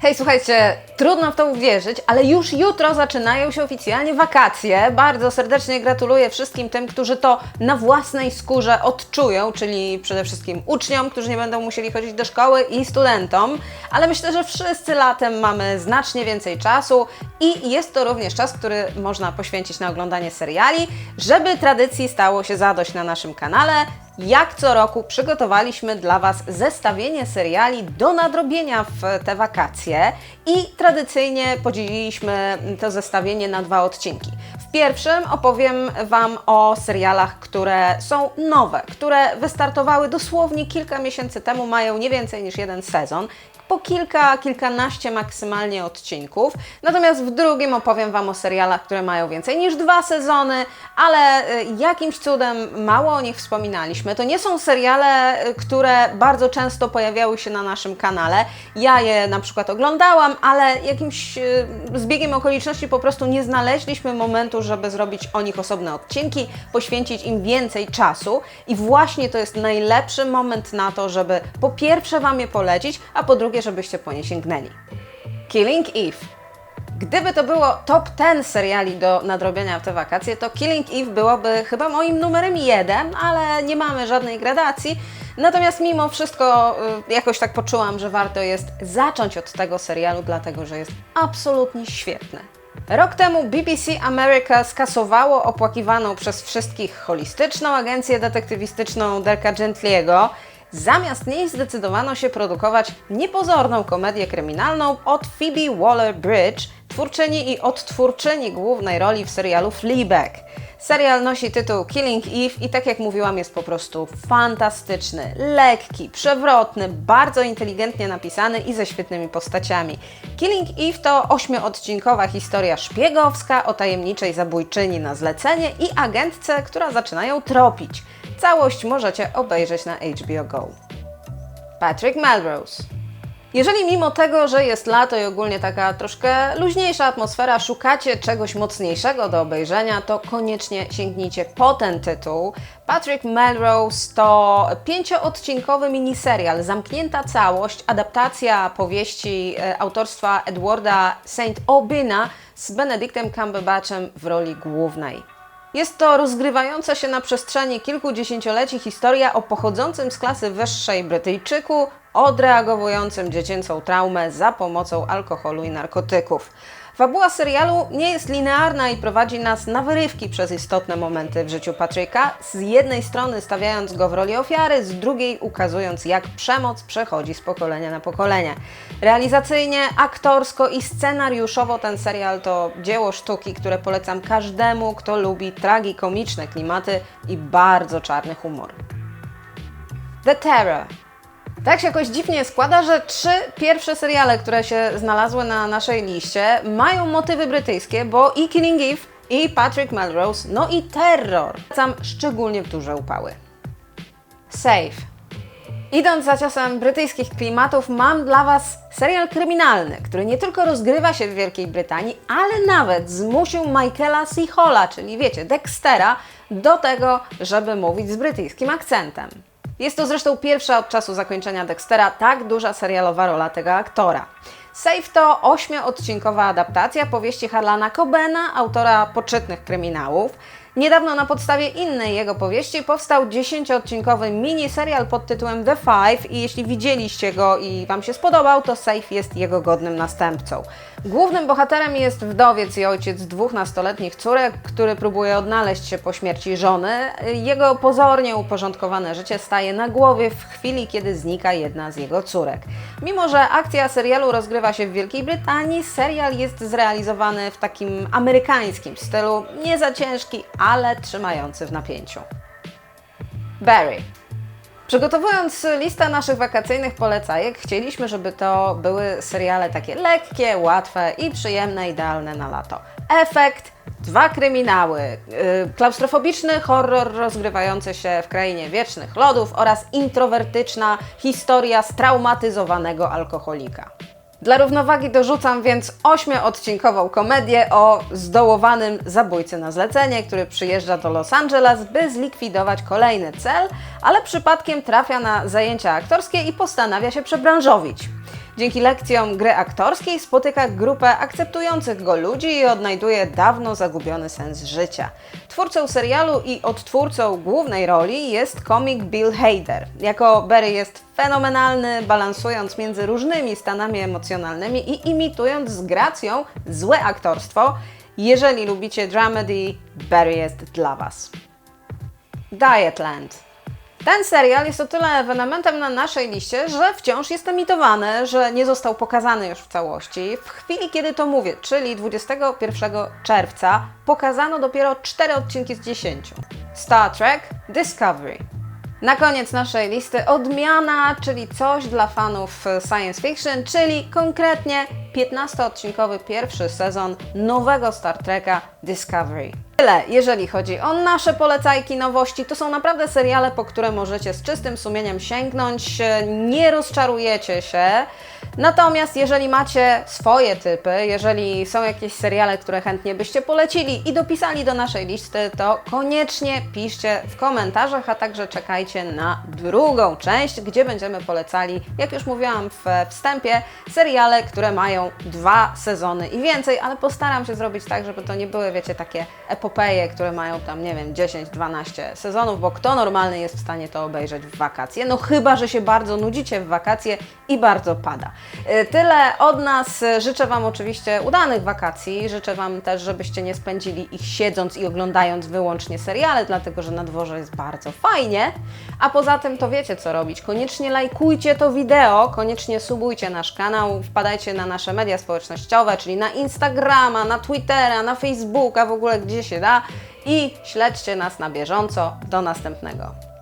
Hej, słuchajcie, trudno w to uwierzyć, ale już jutro zaczynają się oficjalnie wakacje. Bardzo serdecznie gratuluję wszystkim tym, którzy to na własnej skórze odczują, czyli przede wszystkim uczniom, którzy nie będą musieli chodzić do szkoły i studentom. Ale myślę, że wszyscy latem mamy znacznie więcej czasu i jest to również czas, który można poświęcić na oglądanie seriali, żeby tradycji stało się zadość na naszym kanale. Jak co roku przygotowaliśmy dla Was zestawienie seriali do nadrobienia w te wakacje i tradycyjnie podzieliliśmy to zestawienie na dwa odcinki. W pierwszym opowiem Wam o serialach, które są nowe, które wystartowały dosłownie kilka miesięcy temu, mają nie więcej niż jeden sezon po kilka, kilkanaście maksymalnie odcinków. Natomiast w drugim opowiem Wam o serialach, które mają więcej niż dwa sezony, ale y, jakimś cudem mało o nich wspominaliśmy. To nie są seriale, y, które bardzo często pojawiały się na naszym kanale. Ja je na przykład oglądałam, ale jakimś y, zbiegiem okoliczności po prostu nie znaleźliśmy momentu, żeby zrobić o nich osobne odcinki, poświęcić im więcej czasu i właśnie to jest najlepszy moment na to, żeby po pierwsze Wam je polecić, a po drugie, żebyście po nie sięgnęli. Killing Eve. Gdyby to było top 10 seriali do nadrobienia w te wakacje, to Killing Eve byłoby chyba moim numerem jeden, ale nie mamy żadnej gradacji. Natomiast mimo wszystko y, jakoś tak poczułam, że warto jest zacząć od tego serialu, dlatego że jest absolutnie świetny. Rok temu BBC America skasowało opłakiwaną przez wszystkich holistyczną agencję detektywistyczną Derka Gentliego. Zamiast niej zdecydowano się produkować niepozorną komedię kryminalną od Phoebe Waller-Bridge, twórczyni i odtwórczyni głównej roli w serialu Fleabag. Serial nosi tytuł Killing Eve i tak jak mówiłam jest po prostu fantastyczny, lekki, przewrotny, bardzo inteligentnie napisany i ze świetnymi postaciami. Killing Eve to ośmioodcinkowa historia szpiegowska o tajemniczej zabójczyni na zlecenie i agentce, która zaczyna ją tropić. Całość możecie obejrzeć na HBO Go. Patrick Melrose jeżeli mimo tego, że jest lato i ogólnie taka troszkę luźniejsza atmosfera, szukacie czegoś mocniejszego do obejrzenia, to koniecznie sięgnijcie po ten tytuł. Patrick Melrose to pięcioodcinkowy miniserial, zamknięta całość, adaptacja powieści e, autorstwa Edwarda St. Aubina z Benedictem Cumberbatchem w roli głównej. Jest to rozgrywająca się na przestrzeni kilkudziesięcioleci historia o pochodzącym z klasy wyższej Brytyjczyku, odreagowującym dziecięcą traumę za pomocą alkoholu i narkotyków. Fabuła serialu nie jest linearna i prowadzi nas na wyrywki przez istotne momenty w życiu Patryka, z jednej strony stawiając go w roli ofiary, z drugiej ukazując jak przemoc przechodzi z pokolenia na pokolenie. Realizacyjnie, aktorsko i scenariuszowo ten serial to dzieło sztuki, które polecam każdemu, kto lubi tragikomiczne klimaty i bardzo czarny humor. The Terror tak się jakoś dziwnie składa, że trzy pierwsze seriale, które się znalazły na naszej liście, mają motywy brytyjskie, bo i Killing Eve, i Patrick Melrose, no i Terror. Tam szczególnie w duże upały. Safe. Idąc za ciosem brytyjskich klimatów, mam dla Was serial kryminalny, który nie tylko rozgrywa się w Wielkiej Brytanii, ale nawet zmusił Michaela. Halla, czyli wiecie, Dextera, do tego, żeby mówić z brytyjskim akcentem. Jest to zresztą pierwsza od czasu zakończenia Dextera tak duża serialowa rola tego aktora. Safe to ośmioodcinkowa adaptacja powieści Harlana Cobena, autora poczytnych kryminałów. Niedawno na podstawie innej jego powieści powstał dziesięcioodcinkowy miniserial pod tytułem The Five i jeśli widzieliście go i Wam się spodobał, to Safe jest jego godnym następcą. Głównym bohaterem jest wdowiec i ojciec dwóch nastoletnich córek, który próbuje odnaleźć się po śmierci żony. Jego pozornie uporządkowane życie staje na głowie w chwili, kiedy znika jedna z jego córek. Mimo, że akcja serialu rozgrywa się w Wielkiej Brytanii, serial jest zrealizowany w takim amerykańskim stylu, nie za ciężki, ale trzymający w napięciu. Barry. Przygotowując listę naszych wakacyjnych polecajek, chcieliśmy, żeby to były seriale takie lekkie, łatwe i przyjemne, idealne na lato. Efekt dwa kryminały, yy, klaustrofobiczny horror rozgrywający się w krainie wiecznych lodów oraz introwertyczna historia straumatyzowanego alkoholika. Dla równowagi dorzucam więc ośmioodcinkową komedię o zdołowanym zabójcy na zlecenie, który przyjeżdża do Los Angeles, by zlikwidować kolejny cel, ale przypadkiem trafia na zajęcia aktorskie i postanawia się przebranżowić. Dzięki lekcjom gry aktorskiej spotyka grupę akceptujących go ludzi i odnajduje dawno zagubiony sens życia. Twórcą serialu i odtwórcą głównej roli jest komik Bill Hader. Jako Barry jest fenomenalny, balansując między różnymi stanami emocjonalnymi i imitując z gracją złe aktorstwo. Jeżeli lubicie dramedy, Barry jest dla Was. Dietland. Ten serial jest o tyle ewenementem na naszej liście, że wciąż jest emitowany, że nie został pokazany już w całości. W chwili, kiedy to mówię, czyli 21 czerwca, pokazano dopiero 4 odcinki z 10. Star Trek Discovery. Na koniec naszej listy odmiana, czyli coś dla fanów science fiction, czyli konkretnie 15-odcinkowy pierwszy sezon nowego Star Treka Discovery. Tyle, jeżeli chodzi o nasze polecajki, nowości, to są naprawdę seriale, po które możecie z czystym sumieniem sięgnąć, nie rozczarujecie się. Natomiast jeżeli macie swoje typy, jeżeli są jakieś seriale, które chętnie byście polecili i dopisali do naszej listy, to koniecznie piszcie w komentarzach, a także czekajcie na drugą część, gdzie będziemy polecali, jak już mówiłam w wstępie, seriale, które mają dwa sezony i więcej, ale postaram się zrobić tak, żeby to nie były, wiecie, takie epopeje, które mają tam, nie wiem, 10-12 sezonów, bo kto normalny jest w stanie to obejrzeć w wakacje? No chyba, że się bardzo nudzicie w wakacje i bardzo pada. Y, Tyle od nas. Życzę Wam oczywiście udanych wakacji. Życzę Wam też, żebyście nie spędzili ich siedząc i oglądając wyłącznie seriale, dlatego że na dworze jest bardzo fajnie. A poza tym to wiecie co robić. Koniecznie lajkujcie to wideo, koniecznie subujcie nasz kanał, wpadajcie na nasze media społecznościowe, czyli na Instagrama, na Twittera, na Facebooka, w ogóle gdzie się da i śledźcie nas na bieżąco. Do następnego.